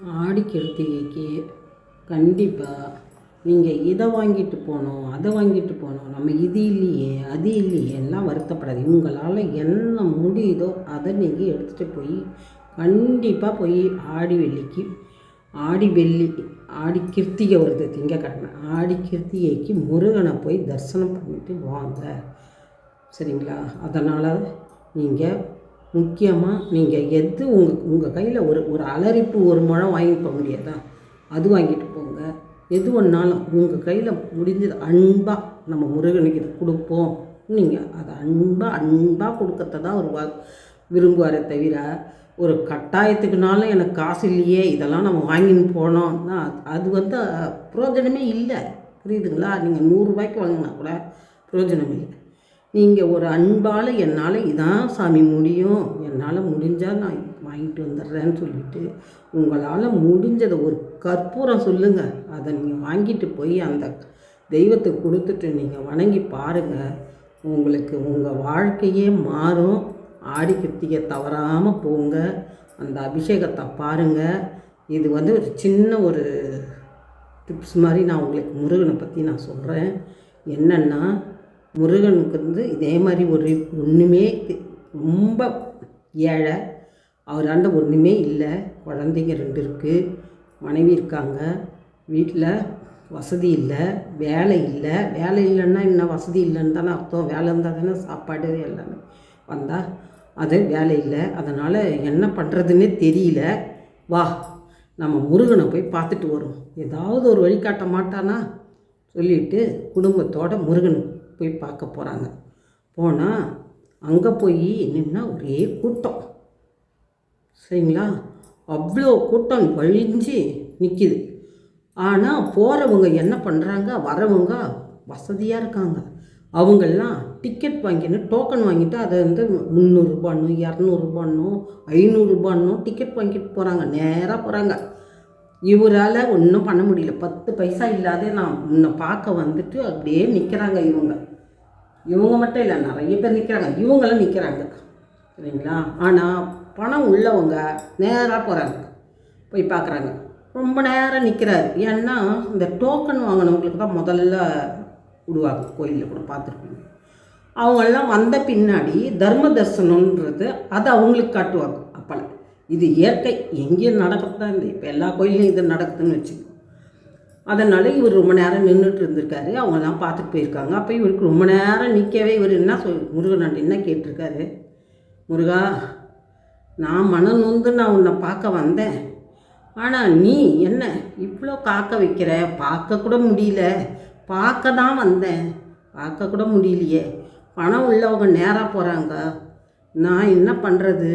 ஆடி கிருத்திகைக்கு கண்டிப்பாக நீங்கள் இதை வாங்கிட்டு போகணும் அதை வாங்கிட்டு போகணும். நம்ம இது இல்லையே அது இல்லையே எல்லாம் வருத்தப்படாது. உங்களால் என்ன முடியுதோ அதை நீங்கள் எடுத்துகிட்டு போய் கண்டிப்பாக போய் ஆடி வெள்ளிக்கு ஆடி வெள்ளி ஆடி கிருத்திகை வருது திங்கக்கிழமை ஆடி கிருத்திகைக்கு முருகனை போய் தரிசனம் பண்ணிட்டு வாங்க. சரிங்களா? அதனால் நீங்கள் முக்கியமாக நீங்கள் எது உங்கள் உங்கள் கையில் ஒரு ஒரு அலரிப்பு ஒரு முழம் வாங்கிட்டு போக முடியாதா? அது வாங்கிட்டு போங்க. எது ஒன்றாலும் உங்கள் கையில் முடிஞ்சது அன்பாக நம்ம முருகனுக்கு இது கொடுப்போம். நீங்கள் அதை அன்பாக அன்பாக கொடுக்கறத தான் ஒரு வா விரும்புவாரே தவிர ஒரு கட்டாயத்துக்குனாலும் எனக்கு காசு இல்லையே இதெல்லாம் நம்ம வாங்கின்னு போனோம்னா அது வந்து பிரயோஜனமே இல்லை. புரியுதுங்களா? நீங்கள் நூறுரூபாய்க்கு வாங்கினா கூட பிரயோஜனம் இல்லை. நீங்கள் ஒரு அன்பால் என்னால் இதான் சாமி முடியும். என்னால் முடிஞ்சால் நான் வாங்கிட்டு வந்துடுறேன்னு சொல்லிட்டு உங்களால் முடிஞ்சதை ஒரு கற்பூரம் சொல்லுங்கள் அதை நீங்கள் வாங்கிட்டு போய் அந்த தெய்வத்தை கொடுத்துட்டு நீங்கள் வணங்கி பாருங்கள் உங்களுக்கு உங்கள் வாழ்க்கையே மாறும். ஆடி கிருத்திகை தவறாமல் போங்க. அந்த அபிஷேகத்தை பாருங்கள் இது வந்து ஒரு சின்ன ஒரு டிப்ஸ் மாதிரி நான் உங்களுக்கு முருகனை பற்றி நான் சொல்கிறேன் என்னென்னா முருகனுக்கு வந்து இதே மாதிரி ஒரு ஒன்றுமே ரொம்ப ஏழை. அவராண்ட ஒன்றுமே இல்லை. குழந்தைங்க ரெண்டு இருக்குது மனைவி இருக்காங்க. வீட்டில் வசதி இல்லை. வேலை இல்லை. வேலை இல்லைன்னா என்ன வசதி இல்லைன்னு தானே அர்த்தம். வேலை இருந்தால் தானே சாப்பாடு எல்லாமே வந்தால் அது வேலை இல்லை. அதனால் என்ன பண்ணுறதுன்னே தெரியல. வா நம்ம முருகனை போய் பார்த்துட்டு வரோம். ஏதாவது ஒரு வழிகாட்ட மாட்டானா? சொல்லிட்டு குடும்பத்தோட முருகன் போய் பார்க்க போகிறாங்க போனால் அங்கே போய் நின்னா ஒரே கூட்டம். சரிங்களா? அவ்வளோ கூட்டம் வழிஞ்சு நிற்கிது ஆனால் போகிறவங்க என்ன பண்ணுறாங்க வரவங்க வசதியாக இருக்காங்க. அவங்கெல்லாம் டிக்கெட் வாங்கின்னு டோக்கன் வாங்கிட்டு அதை வந்து முந்நூறுரூபான்னு இரநூறுபான்னு ஐநூறுரூபான்னு டிக்கெட் வாங்கிட்டு போகிறாங்க நேராக போகிறாங்க இவரால் ஒன்றும் பண்ண முடியல. பத்து பைசா இல்லாத நான் உன்னை பார்க்க வந்துட்டு அப்படியே நிற்கிறாங்க இவங்க. இவங்க மட்டும் இல்லை நிறைய பேர் நிற்கிறாங்க இவங்களும் நிற்கிறாங்க சரிங்களா? ஆனால் பணம் உள்ளவங்க நேராக போகிறாங்க போய் பார்க்குறாங்க ரொம்ப நேரம் நிற்கிறாரு ஏன்னா இந்த டோக்கன் வாங்கினவங்களுக்கு தான் முதல்ல விடுவாங்க. கோயிலில் கூட பார்த்துருக்கோம். அவங்கெல்லாம் வந்த பின்னாடி தர்ம தரிசனன்றது அதை அவங்களுக்கு காட்டுவாங்க. அப்போல்லாம் இது இயற்கை. எங்கேயும் நடக்கிறது தான் இந்த இப்போ எல்லா கோயிலையும் இது நடக்குதுன்னு வச்சுக்கோங்க அதனால் இவர் ரொம்ப நேரம் நின்றுட்டு இருந்திருக்காரு. அவங்கெல்லாம் பார்த்துட்டு போயிருக்காங்க. அப்போ இவருக்கு ரொம்ப நேரம் நிற்கவே இவர் என்ன சொல் முருகன் என்ன கேட்டிருக்காரு? முருகா நான் மன நொந்து நான் உன்னை பார்க்க வந்தேன். ஆனால் நீ என்ன இவ்வளோ காக்க வைக்கிற? பார்க்க கூட முடியல. பார்க்க தான் வந்தேன். பார்க்க கூட முடியலையே. பணம் உள்ளவங்க நேராக போகிறாங்க நான் என்ன பண்ணுறது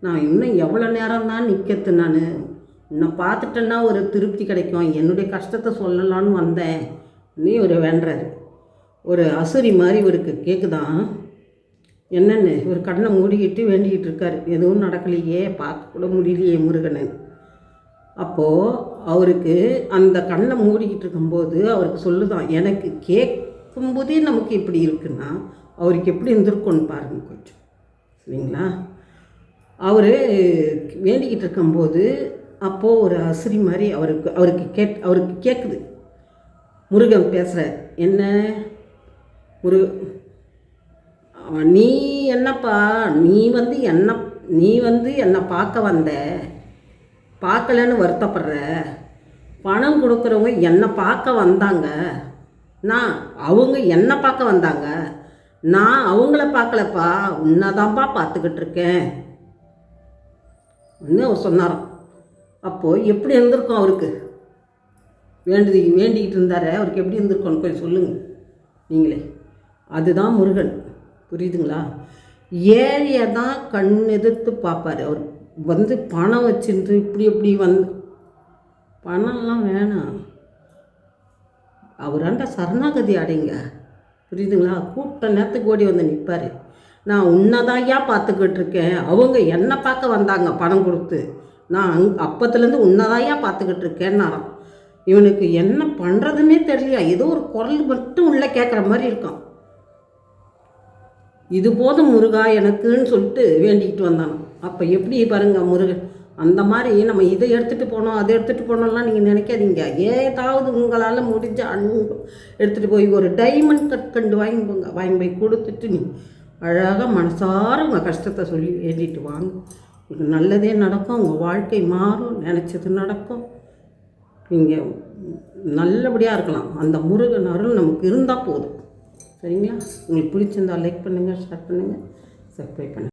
நான் இன்னும் எவ்வளோ நேரம் தான் நிற்கிறது நான்? உன்னை பார்த்துட்டேன்னா ஒரு திருப்தி கிடைக்கும். என்னுடைய கஷ்டத்தை சொல்லலான்னு வந்தேன். நீ ஒரு வேண்டுறாரு. ஒரு அசுரி மாதிரி இவருக்கு கேட்குதான் என்னென்னு? இவர் கண்ணை மூடிக்கிட்டு வேண்டிக்கிட்டு இருக்காரு. எதுவும் நடக்கலையே. பார்க்க கூட முடியலையே முருகனை. அப்போது அவருக்கு அந்த கண்ணை மூடிக்கிட்டு இருக்கும்போது அவருக்கு சொல்லுதான். எனக்கு கேட்கும்போதே நமக்கு இப்படி இருக்குன்னா அவருக்கு எப்படி இருந்திருக்கும்னு பாருங்க கொஞ்சம். சரிங்களா? அவர் வேண்டிக்கிட்டு இருக்கும்போது அப்போது ஒரு அசிரி மாதிரி அவருக்கு அவருக்கு கேட் அவருக்கு கேட்குது முருகன் பேசுகிற என்ன? முரு நீ என்னப்பா? நீ வந்து என்ன நீ வந்து என்னை பார்க்க வந்த? பார்க்கலன்னு வருத்தப்படுற? பணம் கொடுக்குறவங்க என்னை பார்க்க வந்தாங்க? நான் அவங்க என்னை பார்க்க வந்தாங்க? நான் அவங்கள பார்க்கலப்பா. உன்னதான்ப்பா பார்த்துக்கிட்டு இருக்கேன். அவர் சொன்னாராம். அப்போது எப்படி இருந்திருக்கும் அவருக்கு? வேண்டி வேண்டிக்கிட்டு இருந்தார அவருக்கு எப்படி இருந்திருக்கும்னு போய் சொல்லுங்கள் நீங்களே. அதுதான் முருகன். புரியுதுங்களா? ஏழையை தான் கண் எதிர்த்து பார்ப்பார். அவர் வந்து பணம் வச்சுட்டு இப்படி இப்படி வந்து பணம்லாம் வேணாம். அவராண்ட சரணாகதி அடைங்க. புரியுதுங்களா? கூட்ட நேரத்துக்கு ஓடி வந்து நிற்பார் நான் உன்னதாயா பார்த்துக்கிட்டு இருக்கேன். அவங்க என்னை பார்க்க வந்தாங்க பணம் கொடுத்து. நான் அங் அப்பத்துலேருந்து உன்னதாயா பார்த்துக்கிட்டு இருக்கேன்னாராம் இவனுக்கு என்ன பண்ணுறதுன்னே தெரியலையா? ஏதோ ஒரு குரல் மட்டும் உள்ளே கேட்குற மாதிரி இருக்கான். இது போதும் முருகா எனக்குன்னு சொல்லிட்டு வேண்டிக்கிட்டு வந்தானோ அப்போ எப்படி பாருங்க முருகன் அந்த மாதிரி நம்ம இதை எடுத்துகிட்டு போனோம் அதை எடுத்துகிட்டு போனோம்லாம் நீங்கள் நினைக்காதீங்க. ஏதாவது உங்களால் முடிஞ்ச அன்பு எடுத்துகிட்டு போய் ஒரு டைமண்ட் கற்கண்டு வாங்கி போங்க. வாங்கி போய் கொடுத்துட்டு நீ அழகாக மனசார உங்கள் கஷ்டத்தை சொல்லி ஏறிட்டு வாங்க. உங்களுக்கு நல்லதே நடக்கும் உங்கள் வாழ்க்கை மாறும் நினச்சது நடக்கும். நீங்கள் நல்லபடியாக இருக்கலாம். அந்த முருகன் அருள் நமக்கு இருந்தால் போதும். சரிங்களா? உங்களுக்கு பிடிச்சிருந்தால் லைக் பண்ணுங்கள் ஷேர் பண்ணுங்கள் சப்ஸ்கிரைப் பண்ணுங்கள்